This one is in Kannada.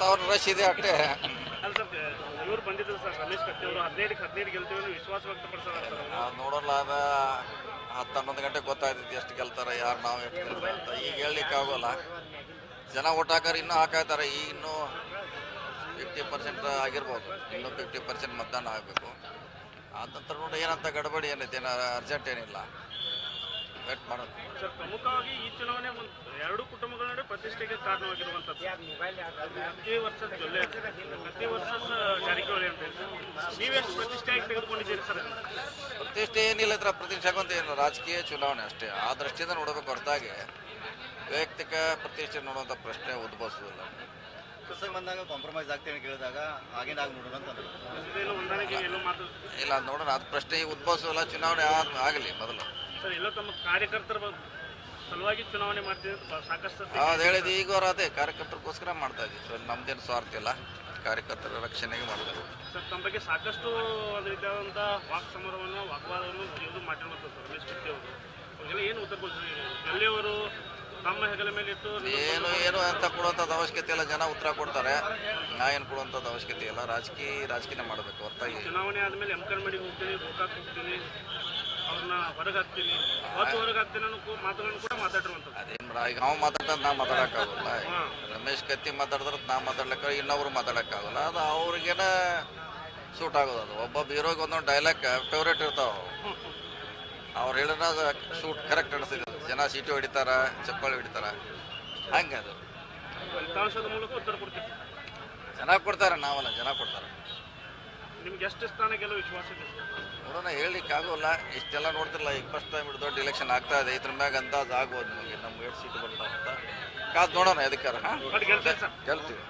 ವಾತಾವರಣ ರಶ್ ಇದೆ ಅಷ್ಟೇ. ಅಲ್ಲ ಸರ್ ಇವ್ರು ಬಂದಿದ್ರು ಸರ್ ರಮೇಶ್ ಕತ್ತಿ ಅವರು ಹದಿನೈದಕ್ಕೆ ಹದಿನೈದು ಗೆಲ್ತೀವಿ ಅನ್ನೋ ವಿಶ್ವಾಸ ವ್ಯಕ್ತಪಡಿಸ್ತಾರೆ ಸರ್ ಅವ್ರು. ನಾವು ನೋಡೋಲ್ಲ ಅದ ಹತ್ತು ಹನ್ನೊಂದು ಗಂಟೆ ಗೊತ್ತಾಗ್ತೈತಿ ಎಷ್ಟು ಗೆಲ್ತಾರ ಯಾರು ನಾವು ಎಷ್ಟು ಗೆಲ್ತಾರೆ ಅಂತ. ಈಗ ಹೇಳಲಿಕ್ಕೆ ಆಗೋಲ್ಲ. ಜನ ಓಟ್ ಹಾಕೋರು ಇನ್ನೂ ಹಾಕಾಯ್ತಾರೆ ಈಗ ಇನ್ನೂ ಫಿಫ್ಟಿ ಪರ್ಸೆಂಟ್ ಆಗಿರ್ಬೋದು. ಇನ್ನೂ ಫಿಫ್ಟಿ ಪರ್ಸೆಂಟ್ ಮತದಾನ ಆಗಬೇಕು. ಆದ ನಂತರ ನೋಡಿ ಏನಂತ ಗಡಬಡಿ ಏನೈತೆ ಏನೋ ಅರ್ಜೆಂಟ್ ಏನಿಲ್ಲ. ವೇಟ್ ಮಾಡೋದು. ಸರ್ ಪ್ರಮುಖವಾಗಿ ಈ ಚುನಾವಣೆ ಒಂದು ಎರಡು ಕುಟುಂಬಗಳ ಪ್ರತಿಷ್ಠೆಗೆ ಕಾರಣವಾಗಿರುವಂಥದ್ದು. ಪ್ರತಿ ವರ್ಷದ ಜೊಲ್ಲೆ ಪ್ರತಿ ವರ್ಷ ಜಾರಕಿಹೊಳಿ ಅಂತ ನೀವೆಷ್ಟು ಪ್ರತಿಷ್ಠೆಯಾಗಿ ತೆಗೆದುಕೊಂಡಿದ್ದೀರಿ ಸರ್ ಪ್ರತಿಷ್ಠೆ ಏನಿಲ್ಲ ಹತ್ರ ಪ್ರತಿಷ್ಠೆ ಏನು ರಾಜಕೀಯ ಚುನಾವಣೆ ಅಷ್ಟೇ. ಆ ದೃಷ್ಟಿಯಿಂದ ನೋಡಬೇಕು ಹೊರತಾಗಿ. ವೈಯಕ್ತಿಕ ಪ್ರತಿಷ್ಠೆ ನೋಡುವಂಥ ಪ್ರಶ್ನೆ ಉದ್ಭವಿಸುವುದಿಲ್ಲ. ಬಂದಾಗ ಕಾಂಪ್ರಮೈಸ್ ಆಗ್ತೇನೆ ಕೇಳಿದಾಗ ಆಗಿನ ಆಗಿ ನೋಡೋಣ ಅಂತ ಇಲ್ಲ. ಅದ್ ನೋಡೋಣ. ಅದು ಪ್ರಶ್ನೆ ಉದ್ಭವಿಸುವಲ್ಲ ಉದ್ಭವಿಸೋಲ್ಲ ಚುನಾವಣೆ ಆಗಲಿ ಮೊದಲು. ಸರ್ ಎಲ್ಲ ತಮ್ಮ ಕಾರ್ಯಕರ್ತರ ಸಲುವಾಗಿ ಚುನಾವಣೆ ಮಾಡ್ತೀವಿ ಅಂತ ಸಾಕಷ್ಟು ಅದು ಹೇಳಿದ್ದು ಈಗ ಅವ್ರು ಅದೇ ಕಾರ್ಯಕರ್ತರಿಗೋಸ್ಕರ ಮಾಡ್ತಾ ಇದ್ದೀವಿ ಸರ್ ನಮ್ದೇನು ಸ್ವಾರ್ಥ ಇಲ್ಲ. ಕಾರ್ಯಕರ್ತರ ರಕ್ಷಣೆಗೆ ಮಾಡ್ತಾರೆ ಸರ್ ತಮ್ಮ ಬಗ್ಗೆ ಸಾಕಷ್ಟು ಒಂದು ರೀತಿಯಾದಂಥ ವಾಕ್ ಸಮರವನ್ನು ವಾಗ್ವಾದವನ್ನು ಇದು ಮಾಡಿರುವಂಥದ್ದು ಸರ್ ರಮೇಶ್ ಕತ್ತಿ ಅವರು. ಅವ್ರಿಗೆಲ್ಲ ಏನು ಉತ್ತರ ಕೊಡ್ತೀರಿ? ತಮ್ಮ ಹೆಗಲ ಮೇಲೆ ಇಟ್ಟು ಏನು ಏನು ಅಂತ ಕೊಡುವಂಥದ್ದು ಅವಶ್ಯಕತೆ ಇಲ್ಲ. ಜನ ಉತ್ತರ ಕೊಡ್ತಾರೆ. ನಾ ಏನು ಕೊಡುವಂಥದ್ದು ಅವಶ್ಯಕತೆ ಇಲ್ಲ. ರಾಜಕೀಯ ರಾಜಕೀಯ ಮಾಡಬೇಕು ಹೊರತಾಗಿ. ಚುನಾವಣೆ ಆದಮೇಲೆ ಎಂ ಕಲ್ಮಡಿಗೆ ಹೋಗ್ತೀನಿ ಗೋಕಾಕ್ ಹೋಗ್ತೀನಿ. ಅವ್ರನ್ನ ಹೊರಗೆ ಹಾಕ್ತೀನಿ ಹೊತ್ತು ಹೊರಗೆ ಹಾಕ್ತೀನಿ ಅನ್ನೋ ಕೂ- ಮಾತುಗಳನ್ನು ಕೂಡ ಮಾತಾಡಿರುವಂಥದ್ದು. ಅದೇನು ಮಾಡ ಈಗ ಅವ್ನು ಮಾತಾಡ್ತಾ ನಾ ಮಾತಾಡೋಕ್ಕಾಗಲ್ಲ. ರಮೇಶ್ ಕತ್ತಿ ಮಾತಾಡಿದ್ರೆ ನಾ ಮಾತಾಡ್ಲಿಕ್ಕೆ ಇನ್ನೊಬ್ರು ಮಾತಾಡೋಕ್ಕಾಗಲ್ಲ. ಅದು ಅವ್ರಿಗೇನ ಸೂಟ್ ಆಗೋದು ಅದು. ಒಬ್ಬ ಹೀರೋಗೆ ಒಂದೊಂದು ಡೈಲಾಗ್ ಫೇವ್ರೇಟ್ ಇರ್ತಾವ ಅವ್ರು. ಹೇಳಿದ್ರೆ ಅದು ಸೂಟ್ ಕರೆಕ್ಟ್ ಅನಿಸ್ತಿದೆ ಜನ ಸೀಟು ಹೊಡಿತಾರ ಚಪ್ಪಾಳಿ ಹೊಡಿತಾರ. ಹಂಗೆ ಅದು ಫಲಿತಾಂಶದ ಮೂಲಕ ಉತ್ತರ ಕೊಡ್ತೀವಿ. ಜನ ಕೊಡ್ತಾರೆ ನಾವಲ್ಲ ಜನ ಕೊಡ್ತಾರೆ. ನಿಮ್ಗೆ ಎಷ್ಟು ಸ್ಥಾನ ಗೆಲ್ಲುವ ವಿಶ್ವಾಸ ಇದೆ? ನೋಡೋಣ ಹೇಳಲಿಕ್ಕೆ ಆಗೋಲ್ಲ. ಇಷ್ಟೆಲ್ಲ ನೋಡ್ತಿರಲ್ಲ ಈಗ ಫಸ್ಟ್ ಟೈಮ್ ದೊಡ್ಡ ಇಲೆಕ್ಷನ್ ಆಗ್ತಾ ಇದೆ. ಇದ್ರ ಮ್ಯಾಗ ಅಂದಾಜು ಆಗ್ಬೋದು ನಮಗೆ. ನಮ್ಮ ಏಟ್ ಸೀಟ್ ಬರ್ತಾ ಅಂತ. ಕಾದು ನೋಡೋಣ ಎದಕ್ಕಾರ ಹಾಂ? ಗೆಲ್ತೀವಿ